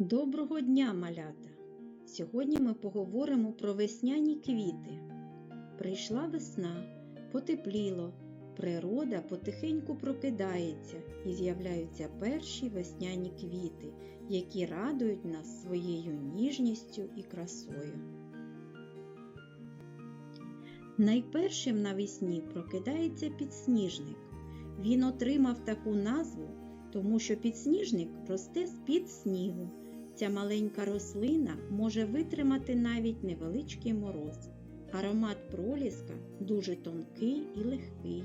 Доброго дня, малята! Сьогодні ми поговоримо про весняні квіти. Прийшла весна, потепліло, природа потихеньку прокидається і з'являються перші весняні квіти, які радують нас своєю ніжністю і красою. Найпершим навесні прокидається підсніжник. Він отримав таку назву, тому що підсніжник росте з-під снігу. Ця маленька рослина може витримати навіть невеличкий мороз. Аромат проліска дуже тонкий і легкий.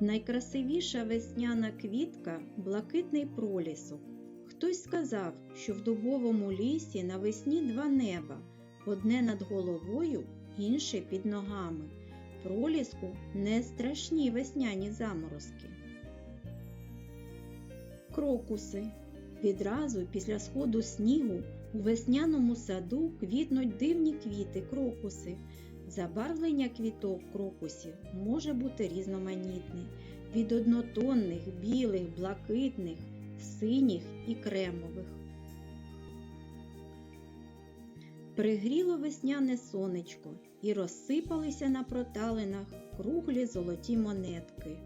Найкрасивіша весняна квітка блакитний пролісок. Хтось сказав, що в дубовому лісі навесні два неба одне над головою, інше під ногами. Проліску не страшні весняні заморозки. Крокуси. Відразу після сходу снігу у весняному саду квітнуть дивні квіти крокуси. Забарвлення квіток крокусів може бути різноманітне від однотонних, білих, блакитних, синіх і кремових. Пригріло весняне сонечко і розсипалися на проталинах круглі золоті монетки.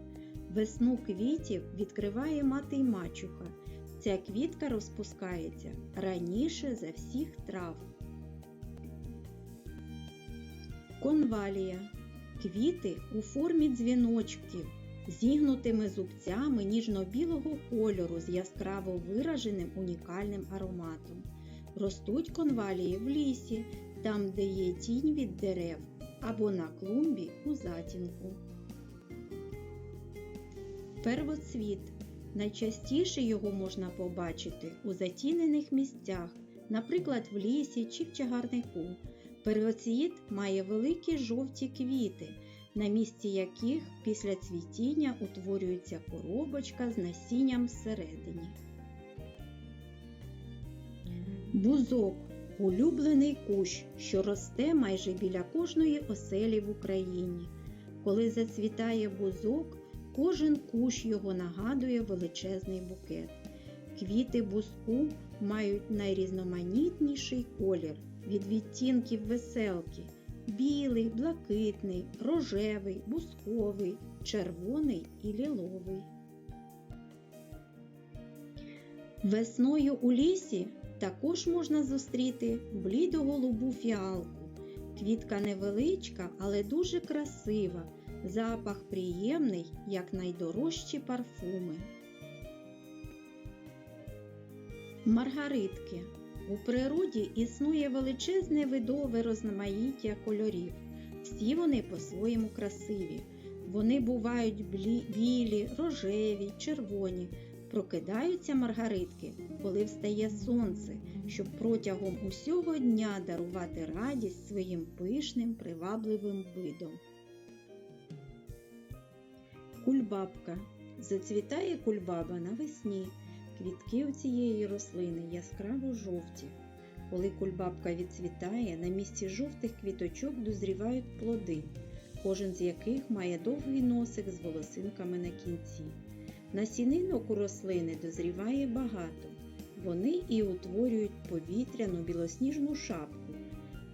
Весну квітів відкриває мати й мачуха. Ця квітка розпускається раніше за всіх трав. Конвалія квіти у формі дзвіночків, зігнутими зубцями ніжно-білого кольору з яскраво вираженим унікальним ароматом. Ростуть конвалії в лісі, там, де є тінь від дерев, або на клумбі у затінку. Первоцвіт. Найчастіше його можна побачити у затінених місцях, наприклад, в лісі чи в чагарнику. Первоцвіт має великі жовті квіти, на місці яких після цвітіння утворюється коробочка з насінням всередині. Бузок улюблений кущ, що росте майже біля кожної оселі в Україні. Коли зацвітає бузок, кожен кущ його нагадує величезний букет. Квіти бузку мають найрізноманітніший колір від відтінків веселки білий, блакитний, рожевий, бузковий, червоний і ліловий. Весною у лісі також можна зустріти блідо-голубу фіалку. Квітка невеличка, але дуже красива. Запах приємний, як найдорожчі парфуми. Маргаритки. У природі існує величезне видове розмаїття кольорів. Всі вони по-своєму красиві. Вони бувають білі, рожеві, червоні. Прокидаються маргаритки, коли встає сонце, щоб протягом усього дня дарувати радість своїм пишним, привабливим видом. Кульбабка. Зацвітає кульбаба навесні. Квітки у цієї рослини яскраво жовті. Коли кульбабка відцвітає, на місці жовтих квіточок дозрівають плоди, кожен з яких має довгий носик з волосинками на кінці. Насінинок у рослини дозріває багато. Вони і утворюють повітряну білосніжну шапку.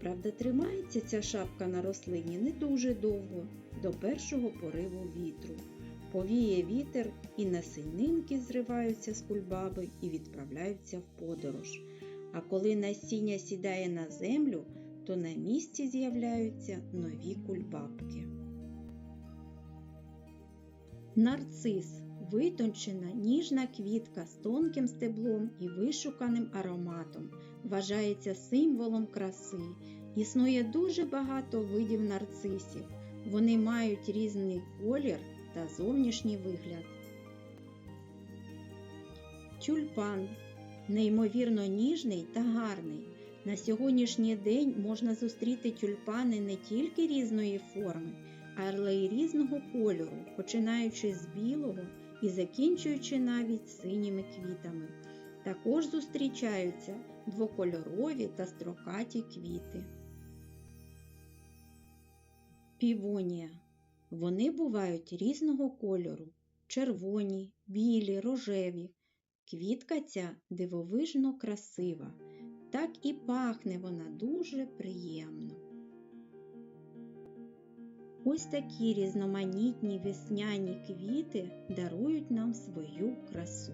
Правда, тримається ця шапка на рослині не дуже довго, до першого пориву вітру. Повіє вітер, і насінинки зриваються з кульбаби і відправляються в подорож. А коли насіння сідає на землю, то на місці з'являються нові кульбабки. Нарцис витончена ніжна квітка з тонким стеблом і вишуканим ароматом, вважається символом краси. Існує дуже багато видів нарцисів. Вони мають різний колір та зовнішній вигляд. Тюльпан неймовірно ніжний та гарний. На сьогоднішній день можна зустріти тюльпани не тільки різної форми, але й різного кольору, починаючи з білого і закінчуючи навіть синіми квітами. Також зустрічаються двокольорові та строкаті квіти. Півонія. Вони бувають різного кольору червоні, білі, рожеві. Квітка ця дивовижно красива, так і пахне вона дуже приємно. Ось такі різноманітні весняні квіти дарують нам свою красу.